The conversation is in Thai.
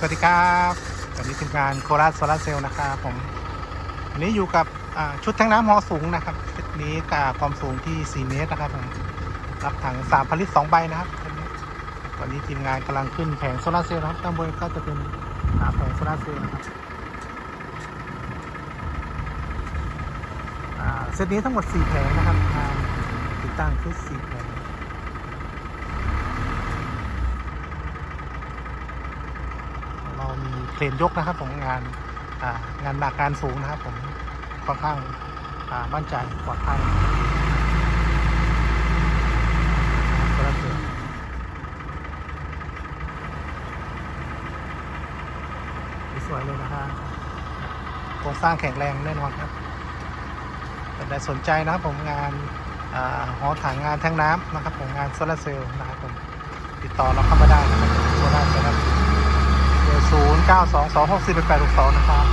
สวัสดีครับวันนี้ทีมงานโคราชโซลาเซลล์นะครับผมวันนี้อยู่กับชุดแทงน้ำหอสูงนะครับชุดนี้กับความสูงที่ 4 เมตรนะครับผมรับถัง3พันลิตร2ใบนะครับวันนี้ทีมงานกำลังขึ้นแผงโซลาเซลล์นะครับด้านบนก็จะเป็นแผงโซลาเซลล์นะครับเซตนี้ทั้งหมด 4 แผงนะครับติดตั้งคือ4แผง เรามีเครนยกนะครับผมงานงานหนักงานสูงนะครับผมค่อนข้างมั่นใจปลอดภัยโซลาร์เซลล์สวยเลยนะครับโครงสร้างแข็งแรงแน่นอนครับเป็นใครสนใจนะครับผมงานอหอถ่ายงานทั้งน้ำนะครับผมงานโซลาเซลล์นะครับผมติดต่อเราเข้ามาได้นะครับ เก้าสองสองหกสี่แปดหกสองนะครับ